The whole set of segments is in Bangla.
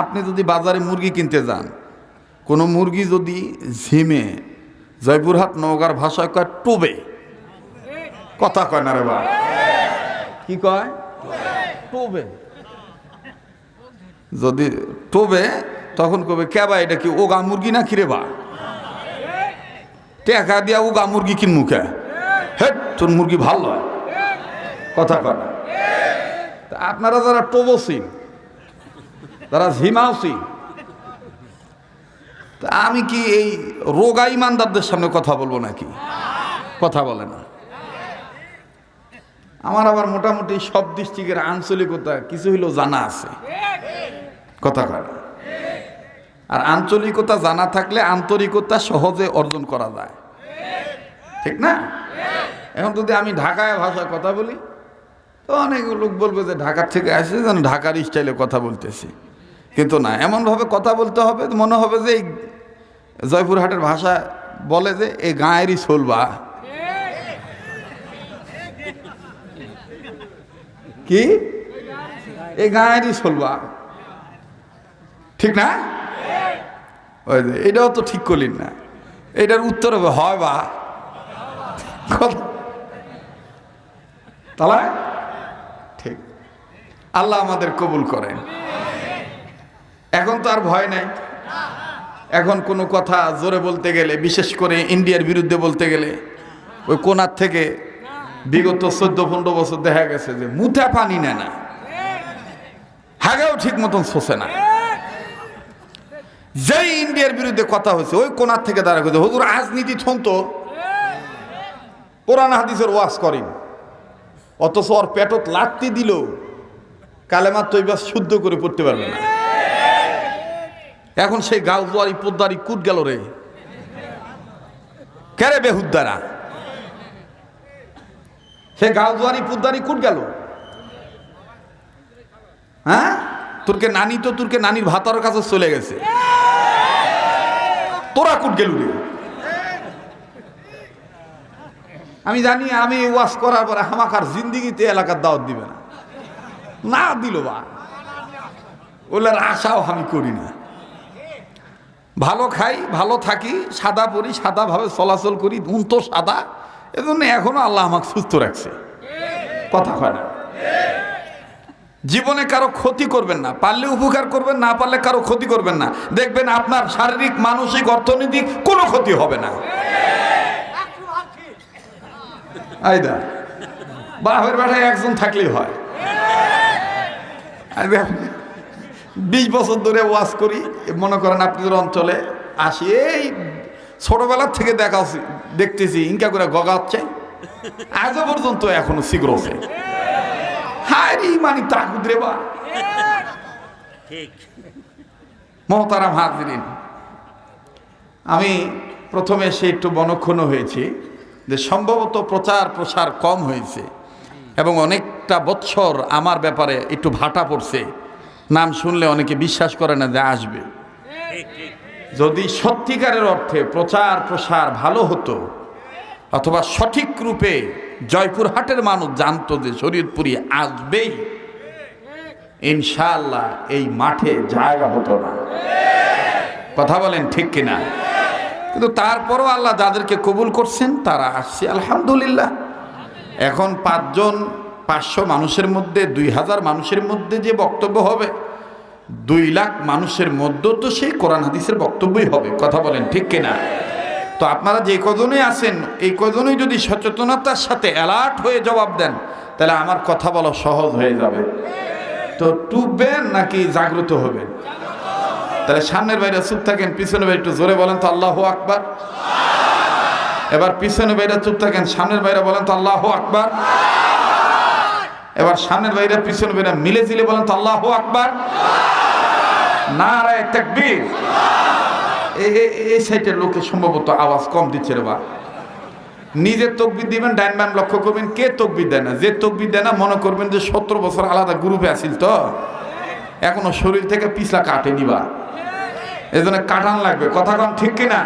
আপনি যদি বাজারে মুরগি কিনতে যান, কোনো মুরগি যদি ঝিমে, জয়পুরহাট নওগাঁর ভাষায় কয়, টোবে। কথা কয় না রে বা কি কয়? টোবে। যদি টোবে তখন কবে কেবা এটা কি ওগা মুরগি না কিরে বা টেকা দিয়া ওগা মুরগি কিন মুখে হে, তোর মুরগি ভালো কথা কয় আপনারা যারা টোবসি যারা ঝিমাওসি তা আমি কি এই রোগা ইমানদারদের সামনে কথা বলব নাকি? কথা বলে না। আমার আবার মোটামুটি সব ডিস্ট্রিক্টের আঞ্চলিকতা কিছু হইলেও জানা আছে। কথা কয় আর আঞ্চলিকতা জানা থাকলে আন্তরিকতা সহজে অর্জন করা যায়। ঠিক না? এখন যদি আমি ঢাকায় ভাষায় কথা বলি, তো অনেক লোক বলবে যে ঢাকার থেকে আসে যেন ঢাকার স্টাইলে কথা বলতেছি। কিন্তু না, এমনভাবে কথা বলতে হবে মনে হবে যে এই জয়পুরহাটের ভাষা বলে যে এই গাঁয়েরই চলবা কি? এই গাঁয়েরই চলবা ঠিক না? ওই যে, এটাও তো ঠিক করলেন না। এটার উত্তর হবে হয় বা। তাহলে? ঠিক। আল্লাহ আমাদের কবুল করেন। এখন তো আর ভয় নাই। এখন কোনো কথা জোরে বলতে গেলে, বিশেষ করে ইন্ডিয়ার বিরুদ্ধে বলতে গেলে, ওই কোনার থেকে বিগত চোদ্দ পনেরো বছর দেখা গেছে যে মুঠা পানি নেয় না। হাগেও ঠিক মতন শোষে না। যেই ইন্ডিয়ার বিরুদ্ধে কথা হয়েছে, ওই কোনার থেকে দাঁড়া করছে হুজুর রাজনীতি থন তো। কোরআন হাদিসের ওয়াজ করেন অথচ ওর পেটত লাত্তি দিল কালেমার তৈবাস শুদ্ধ করে পড়তে পারবে না। এখন সেই গাউদারি পোদ্দারি কুট গেল রে। কেরে বেহুদ্দারা? সে গাউদারি পুদ্দারি কুট গেল। হ্যাঁ? তোরকে নানি তো তোরকে নানির ভাতার কাছে চলে গেছে। তোরা কুট গেল রে। আমি জানি আমি ওয়াশ করার পরে হামাকার জিন্দিগিতে এলাকার দাওয়াত দিবে না। না দিল বা। ওলার আশাও আমি করি না। ভালো খাই, ভালো থাকি, সাদা পরি, সাদাভাবে চলাচল করি উন তো সাদা, এজন্য এখনও আল্লাহ আমাকে সুস্থ রাখছে। কথা হয় না। জীবনে কারও ক্ষতি করবেন না, পারলে উপকার করবেন, না পারলে কারও ক্ষতি করবেন না। দেখবেন আপনার শারীরিক, মানসিক, অর্থনৈতিক কোনো ক্ষতি হবে না। বাপের বেটায় একজন থাকলেই হয়। বিশ বছর ধরে ওয়াজ করি মনে করেন আপনাদের অঞ্চলে আসি এই ছোটবেলার থেকে দেখা দেখতেছি ইনকা করে গগাচ্ছে আজও পর্যন্ত এখনও সিগ্রসে হায় মানে তাকুদ রে বা। মহতারাম হাজরিন আমি প্রথমে সে একটু বনক্ষণ হয়েছি যে সম্ভবত প্রচার প্রসার কম হয়েছে এবং অনেকটা বৎসর আমার ব্যাপারে একটু ভাটা পড়ছে। নাম শুনলে অনেকে বিশ্বাস করে না যে আসবে। যদি সত্যিকারের অর্থে প্রচার প্রসার ভালো হতো, অথবা সঠিক রূপে জয়পুরহাটের মানুষ জানতো যে শরীরপুরি আসবেই, ইনশাআল্লাহ এই মাঠে জায়গা হতো না। কথা বলেন ঠিক কিনা? কিন্তু তারপরও আল্লাহ যাদেরকে কবুল করছেন, তারা আসছে, আলহামদুলিল্লাহ। এখন পাঁচজন পাঁচশো মানুষের মধ্যে, দুই হাজার মানুষের মধ্যে যে বক্তব্য হবে, দুই লাখ মানুষের মধ্যেও তো সেই কোরআন হাদিসের বক্তব্যই হবে, কথা বলেন ঠিক কিনা? তো আপনারা যে কজনই আছেন, এই কজনই যদি সচেতনতার সাথে অ্যালার্ট হয়ে জবাব দেন, তাহলে আমার কথা বলা সহজ হয়ে যাবে। তো টুববেন নাকি জাগ্রত হবে তাহলে সামনের বাইরে চুপ থাকেন পিছনের বাইরে একটু জোরে বলেন তো আল্লাহ আকবার। এবার পিছনের বাইরে চুপ থাকেন, সামনের বাইরে বলেন তো আল্লাহ আকবার। এবার সামনের বাইরে পিছনের বাইরে মিলে জিলে বলেন তো আল্লাহ আকবার। না রায় তাকবীর। এই সাইডের লোকে সম্ভবত আওয়াজ কম দিচ্ছে রে বা। নিজে তকবির দিবেন, ডাইন বাম লক্ষ্য করবেন, কে তকবির দেয় না? যে তকবির দেয় না, মনে করবেন যে সত্তর বছর আলাদা গ্রুপে আসিল তো। এখনও শরীর থেকে পিছলা কাটে নিবা এই জন্য কাটান লাগবে। কথা কম ঠিক কিনা?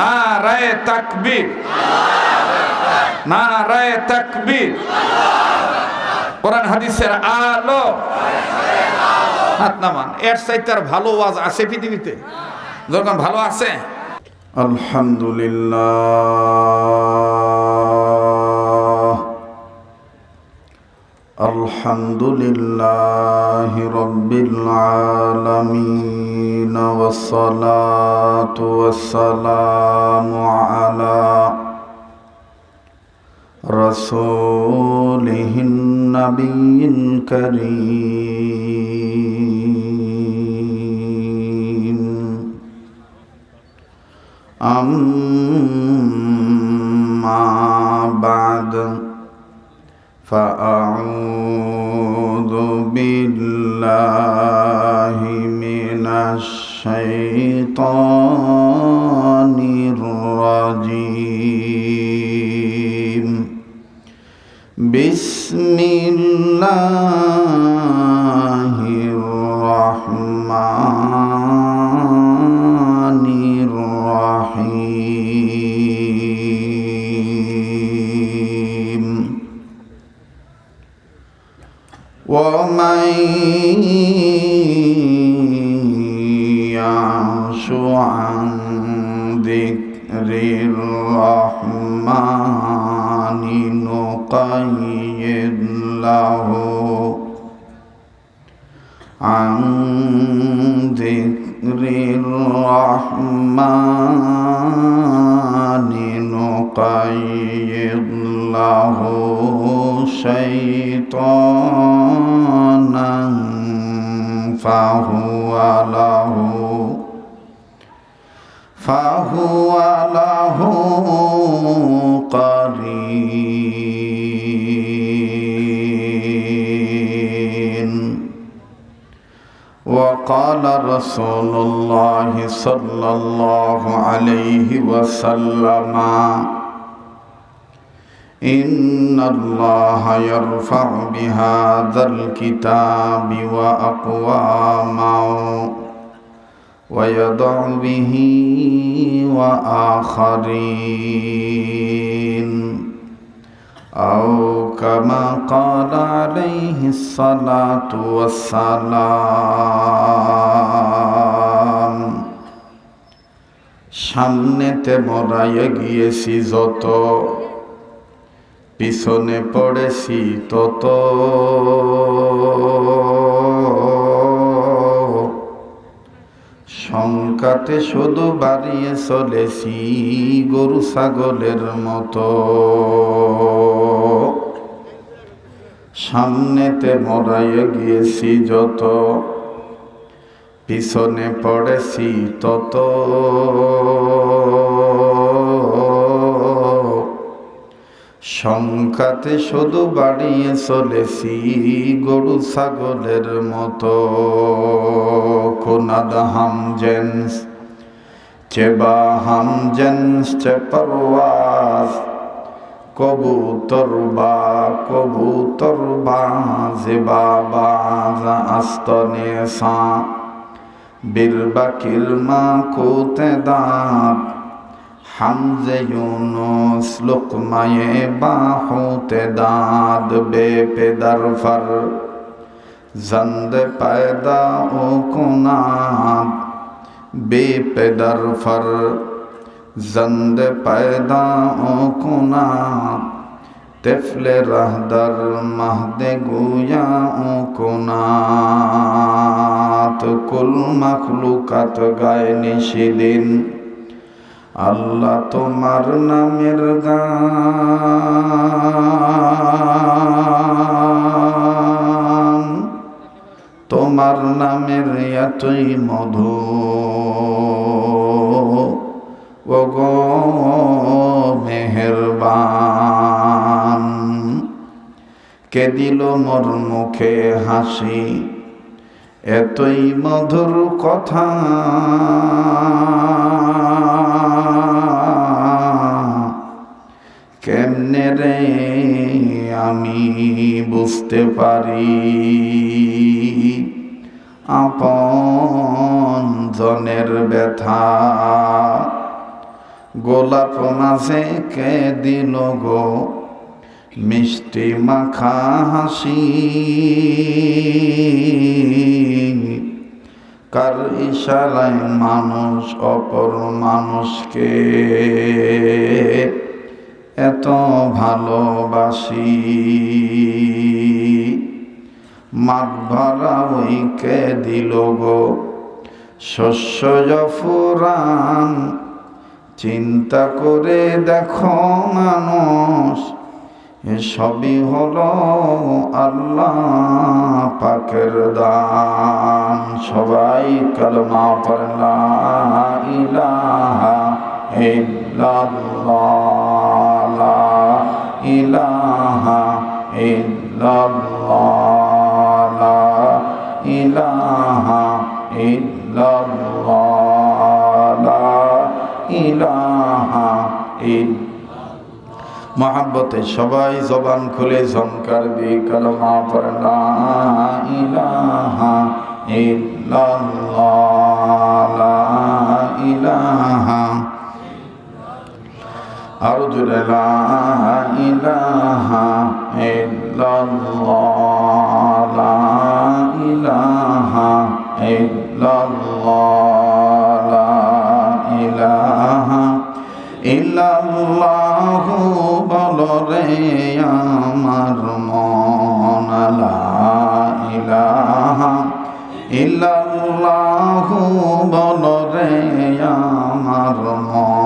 না রায় তাকবীর। না রায় তাকবীর। কোরআন হাদিসের আলো। হাত নামান। এর চাইতে আর ভালো ওয়াজ আছে পৃথিবীতে? যখন ভালো আছে? আলহামদুলিল্লাহ। আলহামদুলিল্লাহ রব্বিল আলামিন ওয়াসসালাতু ওয়াসসালামু আলা رسوله النبي الكريم. أما بعد فأعوذ بالله من الشيطان بسم الله. له عن ذكر الرحمن نقيد له شيطانا فهو له فهو له قرين وقال رسول الله صلى الله عليه وسلم إن الله يرفع بهذا الكتاب وأقواما ويضع به وآخرين. أو كما قال عليه الصلاة والسلام সামনেতে মরাইয়া গিয়েছি যত পিছনে পড়েছি তত শঙ্কাতে শুধু বাড়িয়ে চলেছি গরু ছাগলের মতো। সামনেতে মরাইয়ে গিয়েছি যত পিছনে পড়েছি তত। সংখ্যাতে শুধু বাড়িয়ে চলেছি গরু ছাগলের মতো। কোনাদ হাম জেন্স, চেবা হাম জেন্স চে কবুতর বা কবুতর বা জেবা বাজ আস্তনে সা বিরবা মা কোতে দাঁত হামজে ইউনুস লুকমায়ে বাহুতে দাদ বেপেদার ফর জন্দ পয়দা ও কুনাদ বেপেদার ফর জন্দ পয়দা ও কুনাদ তেফল রহদর মহদে গুয়া ও কুনাত। কুল মখলুকাত গায় নিশিদিন আল্লাহ তোমার নামের গান। তোমার নামের এতই মধু। ও গো মেহেরবান। কে দিল মোর মুখে হাসি? এতই মধুর কথা। রে আমি বুঝতে পারি। আপন জনের ব্যথা। গোলাপ মাঝে কে দিল গো? মিষ্টি মাখা হাসি। কার ইশারায় মানুষ, অপর মানুষকে এত ভালোবাসি। মাঠ ভরা ওইকে দিল গো শস্য জফুরান। চিন্তা করে দেখো মানুষ, এসবই হলো আল্লাহ পাকের দান। সবাই কলমা পড়লা ইলাহা ইল্লাল্লাহ। লা ইলাহা ইল্লাল্লাহ মহাব্বতে সবাই জবান খুলে ঝঙ্কার দিয়ে কলমা পড়লা ইলাহা ইল্লাল্লাহ ইলাহা আরও জুড়ে লা ইলাহা ইল্লাল্লাহ লা ইলাহা ইল্লাল্লাহ লা ইলাহা ইল্লাল্লাহু বলো রে আমার মন লা ইলাহা ইল্লাল্লাহু বলো রে আমার মন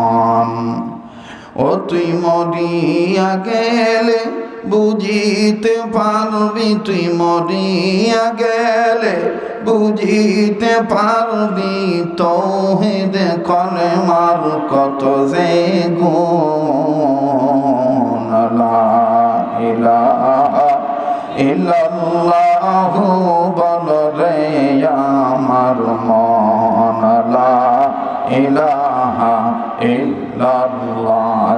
তুই মরিয়া গেলে বুঝিতে পারবি, তুই মরিয়া গেলে বুঝিতে পারবি। তৌহিদ কলে মার কত যে ইলাহা ইল্লাল্লাহু বল রে আমার মন, লা ইলাহা ইল্লাল্লাহ।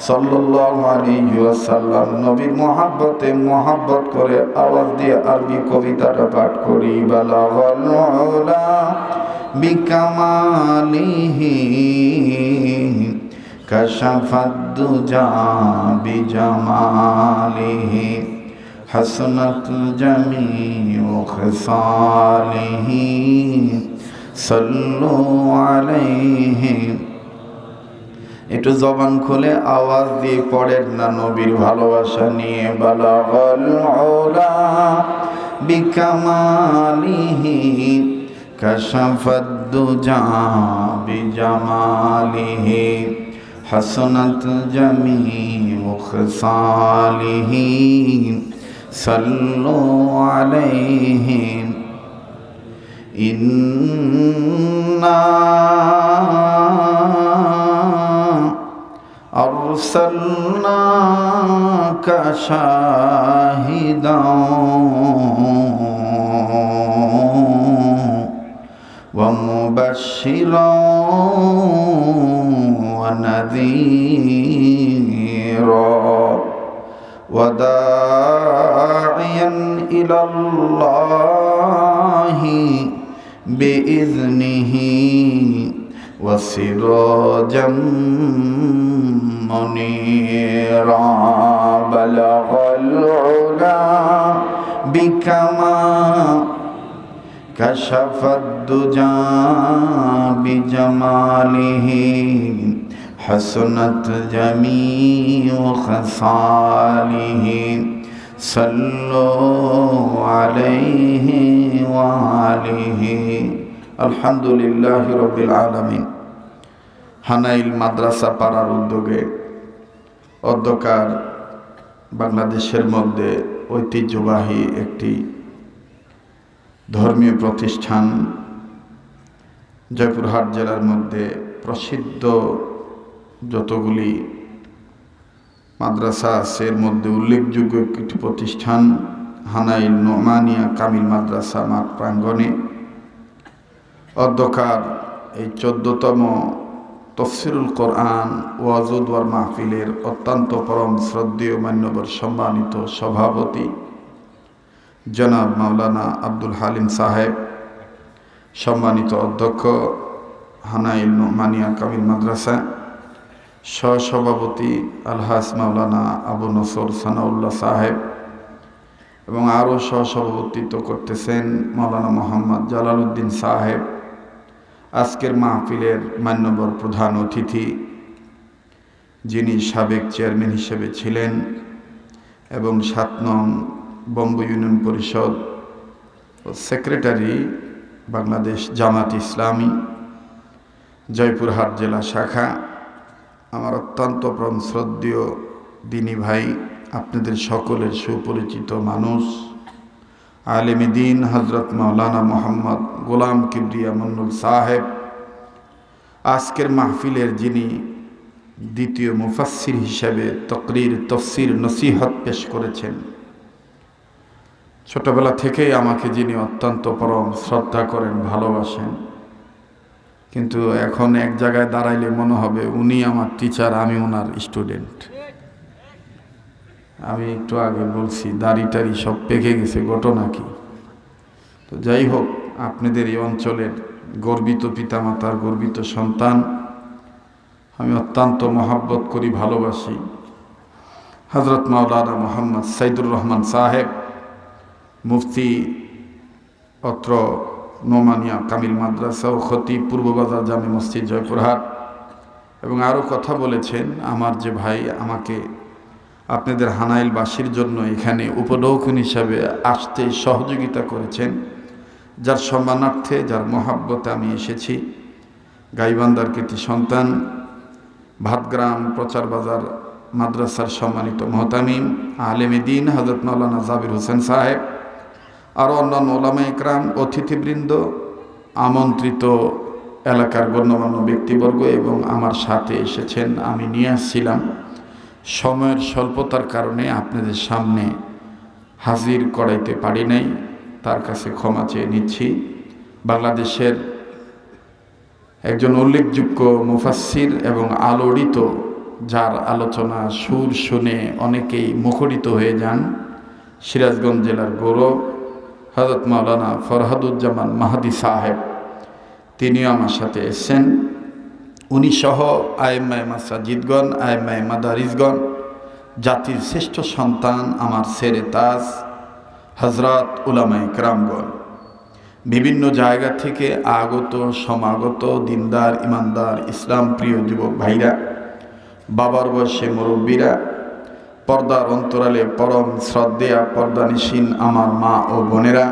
সাল্লাল্লাহু আলাইহি ওয়াসাল্লাম নবীর মহাব্বতে মহাব্বত করে আওয়াজ দিয়ে আরবি কবিতাটা পাঠ করি বালাগাল উলা বিকামালিহি কাশাফাদ দুজা বিজামালিহি حسنت جميع خصاله صلوا عليه একটু জবান খুলে আওয়াজ দিয়ে পড়েন না নবীর ভালোবাসা নিয়ে, বালাগল ওলা বিকামালিহি কাশাফাদ্দুজা বিজামালিহি হাসনাত জামিউ খসালিহি সাল্লু আলাইহি ইন্না أرسلناك شاهدا. ومبشرا ونذيرا. وداعيا إلى الله بإذنه. وسراجا منيرا بلغ العلا بكما كشف الدجى بجماله حسنت جميع خصاله صلوا عليه وآله. الحمد لله رب العالمين. হানাইল মাদ্রাসা পাড়ার উদ্যোগে অধ্যকার বাংলাদেশের মধ্যে ঐতিহ্যবাহী একটি ধর্মীয় প্রতিষ্ঠান জয়পুরহাট জেলার মধ্যে প্রসিদ্ধ যতগুলি মাদ্রাসা আছে, এর মধ্যে উল্লেখযোগ্য একটি প্রতিষ্ঠান হানাইল নোমানিয়া কামিল মাদ্রাসা মাঠ প্রাঙ্গণে। অধ্যকার এই চোদ্দতম তফসিরুল কোরআন ওয়াজুদ্ওয়ার মাহফিলের অত্যন্ত পরম শ্রদ্ধেয় মান্যবর সম্মানিত সভাপতি জনাব মাওলানা আব্দুল হালিম সাহেব, সম্মানিত অধ্যক্ষ হানাইল মানিয়া কামিল মাদ্রাসা, সহসভাপতি আলহাস মাওলানা আবু নসর সানাউল্লাহ সাহেব এবং আরও সহসভাপতিত্ব করতেছেন মাওলানা মোহাম্মদ জালালউদ্দিন সাহেব। আজকের মাহফিলের মান্যবর প্রধান অতিথি যিনি সাবেক চেয়ারম্যান হিসেবে ছিলেন এবং সাত নং বম্ব ইউনিয়ন পরিষদ সেক্রেটারি বাংলাদেশ জামাত ইসলামী, জয়পুরহাট জেলা শাখা। আমার অত্যন্ত প্রাণ শ্রদ্ধেয় দিনী ভাই, আপনাদের সকলের সুপরিচিত মানুষ। আলেমিদিন হজরত মৌলানা মোহাম্মদ গোলাম কিবরিয়া মন্নুল সাহেব, আজকের মাহফিলের যিনি দ্বিতীয় মুফাসির হিসাবে তকরির, তফসির, নসিহত পেশ করেছেন, ছোটবেলা থেকেই আমাকে যিনি অত্যন্ত পরম শ্রদ্ধা করেন, ভালোবাসেন, কিন্তু এখন এক জায়গায় দাঁড়াইলে মনে হবে উনি আমার টিচার আমি ওনার স্টুডেন্ট আমি একটু আগে বলছি, দাড়ি টাড়ি সব পেকে গেছে ঘটনা কি তো যাই হোক, আপনাদের এই অঞ্চলের গর্বিত পিতামাতার গর্বিত সন্তান, আমি অত্যন্ত মহাব্বত করি, ভালোবাসি। হজরত মাওলানা মোহাম্মদ সাইদুর রহমান সাহেব, মুফতি অত্র নোমানিয়া কামিল মাদ্রাসা ও খতি পূর্ববাজার জামে মসজিদ জয়পুরহাট, এবং আরও কথা বলেছেন, আমার যে ভাই আমাকে আপনাদের হানাইলবাসীর জন্য এখানে উপডৌকন হিসাবে আসতে সহযোগিতা করেছেন, যার সম্মানার্থে, যার মহাব্বতে আমি এসেছি। গাইবান্দার কীর্তি সন্তান, ভাতগ্রাম প্রচার বাজার মাদ্রাসার সম্মানিত মহতামিম, আলেমে দিন হজরত মৌলানা জাবির হোসেন সাহেব, আরও অন্যান্য ওলামা ইকরাম অতিথিবৃন্দ, আমন্ত্রিত এলাকার গণ্যমান্য ব্যক্তিবর্গ এবং আমার সাথে এসেছেন, আমি নিয়ে আসছিলাম। সময়ের স্বল্পতার কারণে আপনাদের সামনে হাজির করাইতে পারি নাই। তার কাছে ক্ষমা চেয়ে নিচ্ছি। বাংলাদেশের একজন উল্লেখযোগ্য মুফাসির এবং আলোড়িত, যার আলোচনা সুর শুনে অনেকেই মুখরিত হয়ে যান, সিরাজগঞ্জ জেলার গৌরব হজরত মাওলানা ফরহাদুজ্জামান মাহাদি সাহেব। তিনিও আমার সাথে এসছেন। উনি সহ আয়েমায় মাসাজিদগণ আয়েমায় মাদারিসগণ, জাতির শ্রেষ্ঠ সন্তান আমার সেরে তাজ হজরত উলামায় ক্রামগণ। বিভিন্ন জায়গা থেকে আগত, সমাগত, দিনদার, ইমানদার, ইসলাম প্রিয় যুবক ভাইরা, বাবার বয়সে মুরব্বীরা, পর্দার অন্তরালে পরম শ্রদ্ধেয়া, পর্দানিসীন আমার মা ও বোনেরা,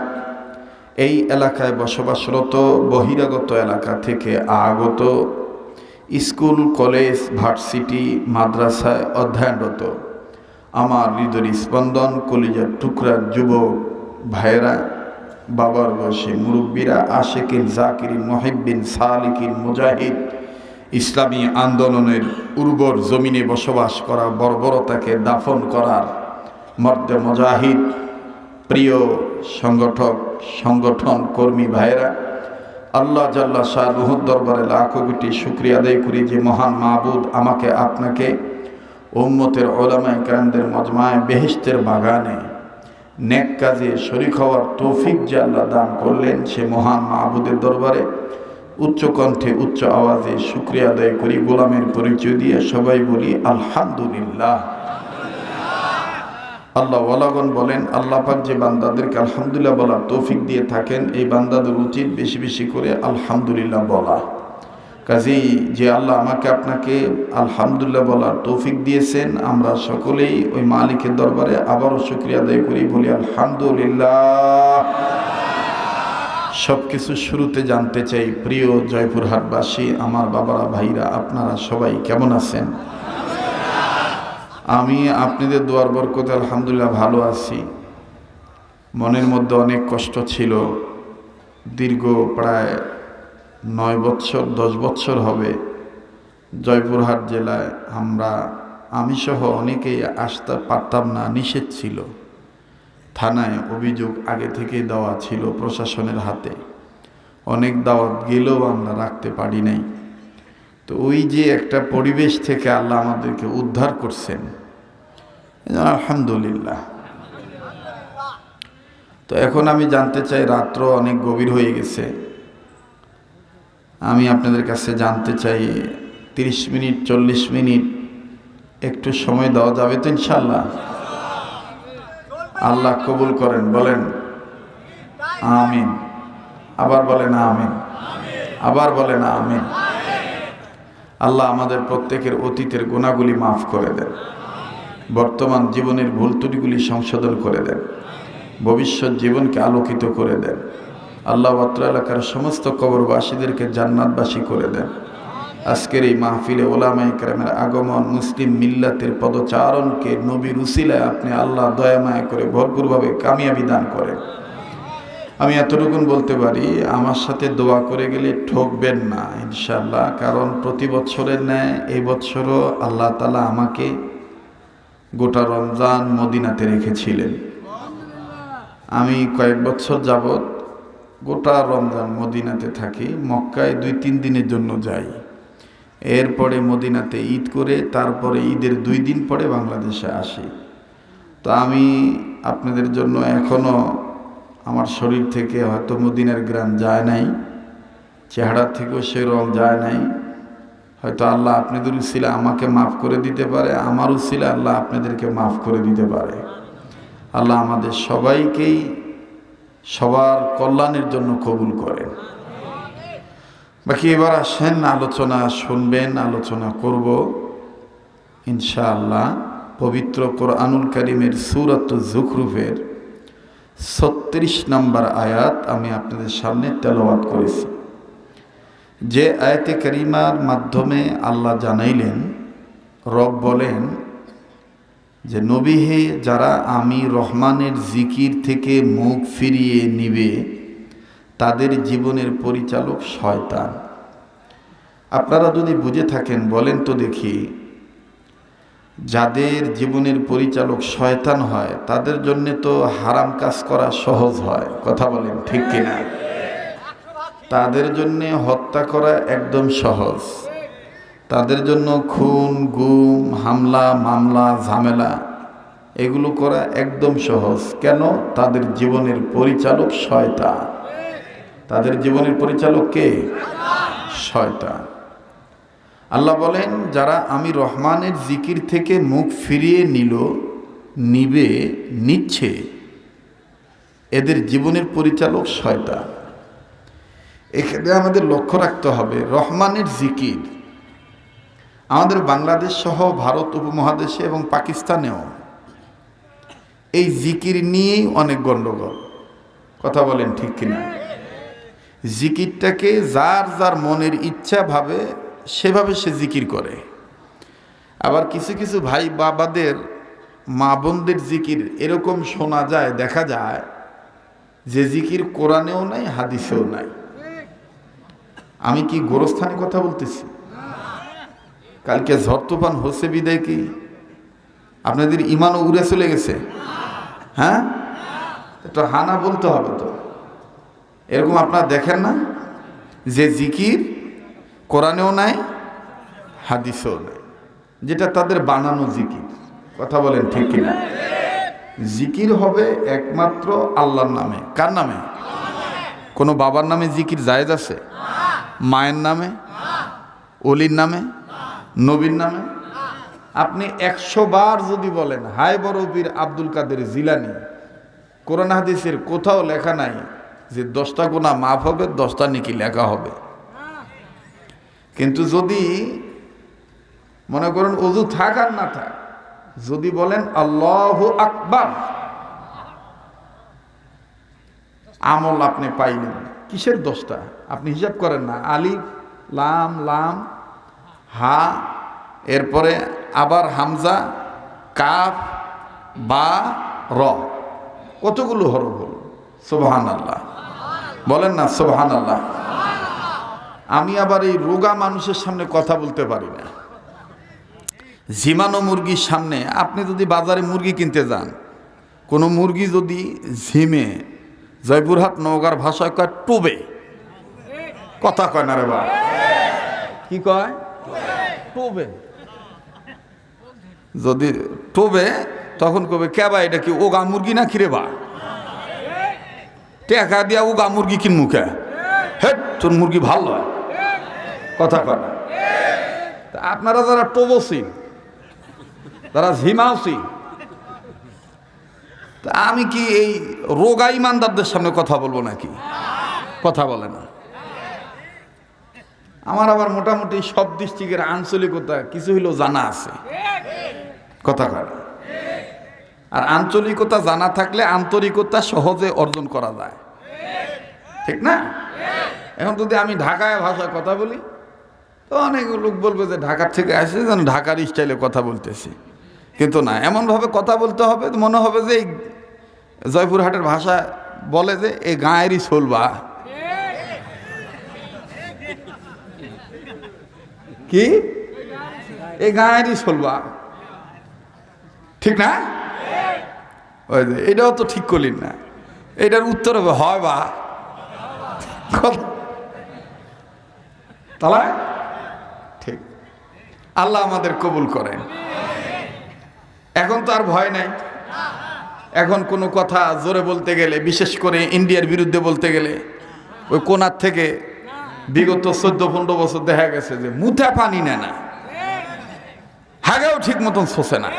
এই এলাকায় বসবাসরত বহিরাগত এলাকা থেকে আগত স্কুল, কলেজ, ভার্সিটি, মাদ্রাসায় অধ্যয়নরত। আমার হৃদয় স্পন্দন কলিজার টুকরার যুবক ভাইয়েরা, বাবার বয়সে মুরব্বীরা আশেকিন জাকিরিন মহিবিন, সালিকিন, মুজাহিদ, ইসলামী আন্দোলনের উর্বর জমিনে বসবাস করা, বর্বরতাকে দাফন করার মর্দে মজাহিদ, প্রিয় সংগঠক, সংগঠন কর্মী ভাইয়েরা আল্লাহ জাল্লা শাহ রুহুদ দরবারে লাখো কোটি শুক্রিয়া আদায় করি যে মহান মাহবুদ আমাকে, আপনাকে, উম্মতের ওলামায় কান্দের মজমায় বেহেস্তের বাগানে নেক কাজে শরিক হওয়ার তৌফিক যে আল্লাহ দান করলেন, সে মহান মাহবুদের দরবারে উচ্চ কণ্ঠে, উচ্চ আওয়াজে শুক্রিয়া আদায় করি, গোলামের পরিচয় দিয়ে সবাই বলি, আলহামদুলিল্লাহ। আল্লাহ ওয়ালাগন বলেন, আল্লাহ পাক যে বান্দাদেরকে আলহামদুলিল্লাহ বলার তৌফিক দিয়ে থাকেন, এই বান্দাদের উচিত বেশি বেশি করে আলহামদুলিল্লাহ বলা। কাজেই যে আল্লাহ আমাকে আপনাকে আলহামদুলিল্লাহ বলার তৌফিক দিয়েছেন, আমরা সকলেই ওই মালিকের দরবারে আবারও শুক্রিয়া আদায় করি, বলি আলহামদুলিল্লাহ। সব কিছু শুরুতে জানতে চাই, প্রিয় জয়পুরহাটবাসী, আমার বাবারা, ভাইরা, আপনারা সবাই কেমন আছেন? আমি আপনাদের দোয়ার বরকতে আলহামদুলিল্লাহ ভালো আছি। মনের মধ্যে অনেক কষ্ট ছিল। দীর্ঘ প্রায় নয় বছর, দশ বছর হবে। জয়পুরহাট জেলায় আমরা আমি সহ অনেকেই আসতে পারতাম না, নিষেধ ছিল। থানায় অভিযোগ আগে থেকেই দেওয়া ছিল প্রশাসনের হাতে। অনেক দাওয়াত গেলেও আমরা রাখতে পারি নাই। তো ওই যে একটা পরিবেশ থেকে আল্লাহ আমাদেরকে উদ্ধার করছেন। আলহামদুলিল্লাহ। তো এখন আমি জানতে চাই, রাত্র অনেক গভীর হয়ে গেছে। আমি আপনাদের কাছে জানতে চাই, তিরিশ মিনিট, চল্লিশ মিনিট একটু সময় দেওয়া যাবে তো ইনশাল্লাহ আল্লাহ কবুল করেন, বলেন, আমিন। আবার বলেন, আমিন। আবার বলেন, আমিন। আল্লাহ আমাদের প্রত্যেকের অতীতের গুণাগুলি মাফ করে দেন। বর্তমান জীবনের ভুল ত্রুটিগুলি সংশোধন করে দেন। ভবিষ্যৎ জীবনকে আলোকিত করে দেন। আল্লাহ অত্র এলাকার সমস্ত কবরবাসীদেরকে জান্নাতবাসী করে দেন। আজকের এই মাহফিলে ওলামাই কেরামের আগমন, মুসলিম মিল্লাতের পদচারণকে নবীর উসিলায় আপনি আল্লাহ দয়ামায় করে ভরপুরভাবে কামিয়াবি দান করেন। আমি এতটুকুন বলতে পারি, আমার সাথে দোয়া করে গেলে ঠকবেন না ইনশাল্লাহ কারণ প্রতি বছরের ন্যায় এই বছরও আল্লাহ তালা আমাকে গোটা রমজান মদিনাতে রেখেছিলেন। আমি কয়েক বছর যাবৎ গোটা রমজান মদিনাতে থাকি, মক্কায় দুই তিন দিনের জন্য যাই। এরপরে মদিনাতে ঈদ করে তারপরে ঈদের দুই দিন পরে বাংলাদেশে আসি। তো আমি আপনাদের জন্য এখনও আমার শরীর থেকে হয়তো মদিনার গ্রাম যায় নাই, চেহারা থেকেও সে রং যায় নাই। হয়তো আল্লাহ আপনাদের উসিলা আমাকে মাফ করে দিতে পারে, আমার উসিলা আল্লাহ আপনাদেরকে মাফ করে দিতে পারে। আল্লাহ আমাদের সবাইকেই সবার কল্যাণের জন্য কবুল করেন। বাকি এবার আসেন, আলোচনা শুনবেন, আলোচনা করব। ইনশাআল্লাহ, পবিত্র কোরআনুল করিমের সুরত জুখরুফের ছত্রিশ নম্বর আয়াত আমি আপনাদের সামনে তেলাওয়াত করেছি। যে আয়াতে করিমার মাধ্যমে আল্লাহ জানাইলেন, রব বলেন যে নবীহে যারা আমি রহমানের জিকির থেকে মুখ ফিরিয়ে নিবে, তাদের জীবনের পরিচালক শয়তান। আপনারা যদি বুঝে থাকেন, বলেন তো দেখি যাদের জীবনের পরিচালক শয়তান হয়, তাদের জন্য তো হারাম কাজ করা সহজ হয়। কথা বলেন ঠিক কিনা? তাদের জন্য হত্যা করা একদম সহজ। তাদের জন্য খুন, গুম, হামলা, মামলা, ঝামেলা, এগুলো করা একদম সহজ। কেন? তাদের জীবনের পরিচালক শয়তান। তাদের জীবনের পরিচালক কে? শয়তান। আল্লাহ বলেন, যারা আমি রহমানের জিকির থেকে মুখ ফিরিয়ে নিল, নিবে, নিচ্ছে, এদের জীবনের পরিচালক শয়তান। এখানে আমাদের লক্ষ্য রাখতে হবে, রহমানের জিকির আমাদের বাংলাদেশ সহ ভারত উপমহাদেশে এবং পাকিস্তানেও। এই জিকির নিয়েই অনেক গণ্ডগোল। কথা বলেন ঠিক কিনা? জিকিরটাকে যার যার মনের ইচ্ছা ভাবে সেভাবে সে জিকির করে। আবার কিছু কিছু ভাই বাবাদের, মা বোনদের জিকির এরকম শোনা যায়, দেখা যায় যে জিকির কোরআনেও নাই, হাদিসেও নাই। আমি কি গোরস্থানে কথা বলতেছি? কালকে ঝড় তুফান হচ্ছে বিদায় কি? আপনাদের ইমানও উড়ে চলে গেছে? হ্যাঁ? তো হানা বলতে হবে তো। এরকম আপনারা দেখেন না? যে জিকির কোরআনেও নাই, হাদিসেও নাই। যেটা তাদের বানানো জিকির। কথা বলেন ঠিক কিনা? জিকির হবে একমাত্র আল্লাহর নামে। কার নামে? কোনো বাবার নামে জিকির জায়েজ আছে? মায়ের নামে? অলির নামে? নবীর নামে? আপনি একশো বার যদি বলেন হায় বরবীর আব্দুল কাদের জিলানি, কোরআন হাদিসের কোথাও লেখা নাই যে দশটা গোনা মাফ হবে, দশটা নাকি লেখা হবে। কিন্তু যদি মনে করেন অজু থাক আর না থাক, যদি বলেন আল্লাহ আকবার, আমল আপনি পাইলেন। কিসের দোষটা? আপনি হিসাব করেন না। আলিফ, লাম লাম, হা, এরপরে আবার হামজা, কাফ, বা, র। কতগুলো হরফ হল? সোবহান আল্লাহ বলেন না সোবহান আল্লাহ আমি আবার এই রোগা মানুষের সামনে কথা বলতে পারি না। ঝিমানো মুরগির সামনে, আপনি যদি বাজারে মুরগি কিনতে যান, কোনো মুরগি যদি ঝিমে জয়পুরহাট, নওগাঁর ভাষায় কয়, টুবে। কথা কয় না রে বা কি কয়? টোবে। যদি টোবে, তখন কবে কেবা এটা কি ওগা মুরগি না কিরে বা টেকা দিয়া ওগা মুরগি কিন মুখে হেট, তোর মুরগি ভালো নয় কথা কয় তা আপনারা যারা টোবসি যারা ঝিমাওসি তা আমি কি এই রোগা ইমানদারদের সামনে কথা বলব নাকি? কথা বলে না। আমার আবার মোটামুটি সব ডিস্ট্রিক্টের আঞ্চলিকতা কিছু হইলেও জানা আছে। কথা কয় আর আঞ্চলিকতা জানা থাকলে আন্তরিকতা সহজে অর্জন করা যায়। ঠিক না? এখন যদি আমি ঢাকায় ভাষায় কথা বলি তো অনেক লোক বলবে যে ঢাকার থেকে আসে যেন ঢাকার স্টাইলে কথা বলতেছি। কিন্তু না, এমনভাবে কথা বলতে হবে মনে হবে যে এই জয়পুরহাটের ভাষা বলে যে এই গাঁয়েরই চলবা কি? এই গাঁয়েরই চলবা ঠিক না? ওই যে, এটাও তো ঠিক করলেন না। এটার উত্তর হবে হয় বা। তাহলে? আল্লাহ আমাদের কবুল করেন। এখন তো আর ভয় নাই। এখন কোনো কথা জোরে বলতে গেলে, বিশেষ করে ইন্ডিয়ার বিরুদ্ধে বলতে গেলে, ওই কোনার থেকে বিগত চোদ্দ পনেরো বছর দেখা গেছে যে মুথা পানি নেয় না। হাগেও ঠিক মতন শোষে না।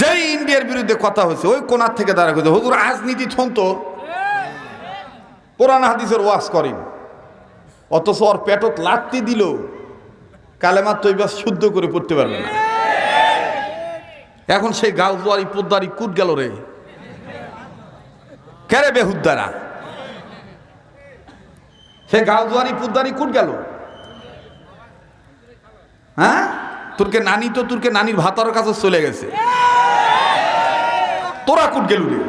যেই ইন্ডিয়ার বিরুদ্ধে কথা হয়েছে, ওই কোনার থেকে দাঁড়া করছে হুজুর, রাজনীতি থন তো। কোরআন হাদিসের ওয়াশ করেন অথচ ওর পেটত লাত্তি দিল। কালেমার তৈবা শুদ্ধ করে পড়তে পারবে না। এখন সেই গাউজুয়ারি পোদ্দারি কুট গেল রে। কেরে বেহুদ্দারা? সে গাউজুয়ারি পুদ্দারি কুট গেল। হ্যাঁ? তোরকে নানি তো, তোরকে নানির ভাতার কাছে চলে গেছে। তোরা কুট গেল রে।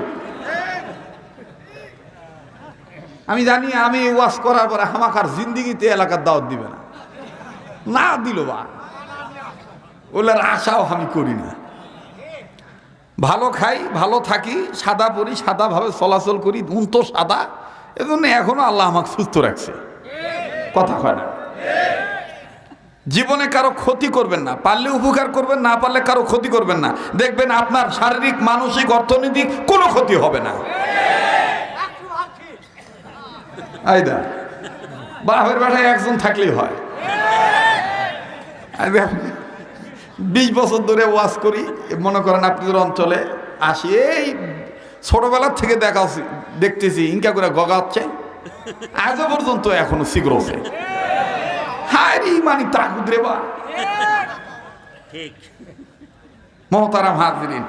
আমি জানি আমি ওয়াশ করার পরে হামাকার জিন্দিগিতে এলাকার দাওয়াত দিবে না। না দিল বা। ওগুলার আশাও আমি করি না। ভালো খাই, ভালো থাকি, সাদা পরি, সাদাভাবে চলাচল করি উন তো সাদা। এজন্য এখনও আল্লাহ আমাকে সুস্থ রাখছে। কথা হয় না? জীবনে কারও ক্ষতি করবেন না, পারলে উপকার করবেন, না পারলে কারও ক্ষতি করবেন না। দেখবেন আপনার শারীরিক, মানসিক, অর্থনৈতিক কোনো ক্ষতি হবে না। আইদা, বাপের বাসায় একজন থাকলেই হয়। আইদা, বিশ বছর ধরে ওয়াজ করি মনে করেন আপনাদের অঞ্চলে আসি এই ছোটবেলার থেকে দেখা দেখতেছি ইনকা করে গগাচ্ছে আজও পর্যন্ত এখনও সিগরছে হায় মানে তাকুদ রে বা। হাজরিন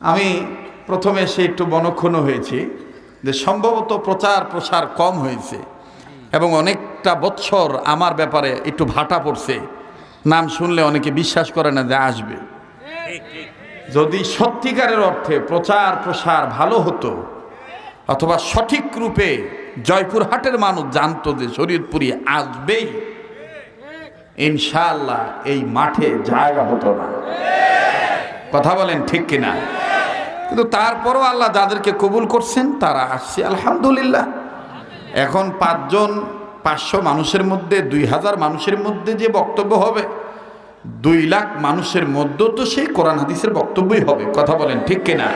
আমি প্রথমে সে একটু বনক্ষণ হয়েছি যে সম্ভবত প্রচার প্রসার কম হয়েছে এবং অনেকটা বৎসর আমার ব্যাপারে একটু ভাটা পড়ছে। নাম শুনলে অনেকে বিশ্বাস করে না যে আসবে। যদি সত্যিকারের অর্থে প্রচার প্রসার ভালো হতো, অথবা সঠিক রূপে জয়পুরহাটের মানুষ জানতো যে শরীয়তপুরি আসবেই, ইনশাআল্লাহ এই মাঠে জায়গা হতো না। কথা বলেন ঠিক কিনা? কিন্তু তারপরও আল্লাহ যাদেরকে কবুল করছেন, তারা আসছে, আলহামদুলিল্লাহ। এখন পাঁচজন পাঁচশো মানুষের মধ্যে, দুই হাজার মানুষের মধ্যে যে বক্তব্য হবে, দুই লাখ মানুষের মধ্যে তো সেই কোরআন হাদিসের বক্তব্যই হবে। কথা বলেন, ঠিক কিনা?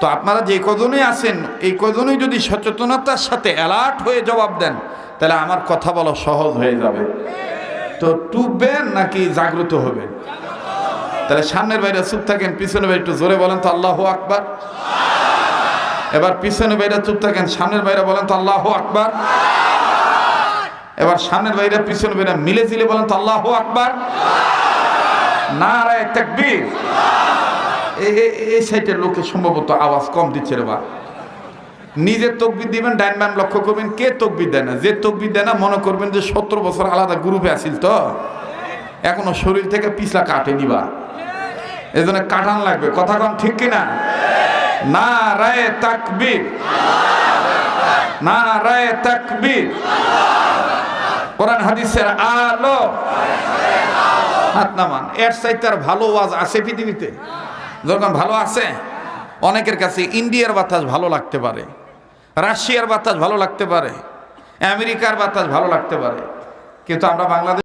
তো আপনারা যে কজনই আছেন, এই কজনই যদি সচেতনতার সাথে অ্যালার্ট হয়ে জবাব দেন, তাহলে আমার কথা বলা সহজ হয়ে যাবে। তো টুববেন নাকি জাগ্রত হবেন? তাহলে সামনের বাইরে চুপ থাকেন, পিছনের বাইরে একটু জোরে বলেন তো আল্লাহ আকবার। এবার পিছনের বাইরে চুপ থাকেন, সামনের বাইরে বলেন তো আল্লাহ আকবার। এবার সামনের বাইরে পিছনে বাইরে মিলে জিলে বলেন তো আল্লাহ আকবার। না রায় তাকবীর এই সাইডের লোকে সম্ভবত আওয়াজ কম দিচ্ছে রে বা নিজে তকবির দিবেন, ডাইন বাম লক্ষ্য করবেন, কে তকবির দেয় না? যে তকবির দেয় না, মনে করবেন যে সত্তর বছর আলাদা গ্রুপে আসিল তো। এখনও শরীর থেকে পিছলা কাটে নিবা এই জন্য কাটান লাগবে। কথা কন ঠিক কিনা? না রায় তাকবীর। না রায় তাকবীর। কোরআন হাদিসের আলো। হাত নামান। এর চাইতে আর ভালো ওয়াজ আছে পৃথিবীতে? যখন ভালো আছে? অনেকের কাছে ইন্ডিয়ার বাতাস ভালো লাগতে পারে, রাশিয়ার বাতাস ভালো লাগতে পারে, আমেরিকার বাতাস ভালো লাগতে পারে। কিন্তু আমরা বাংলাদেশ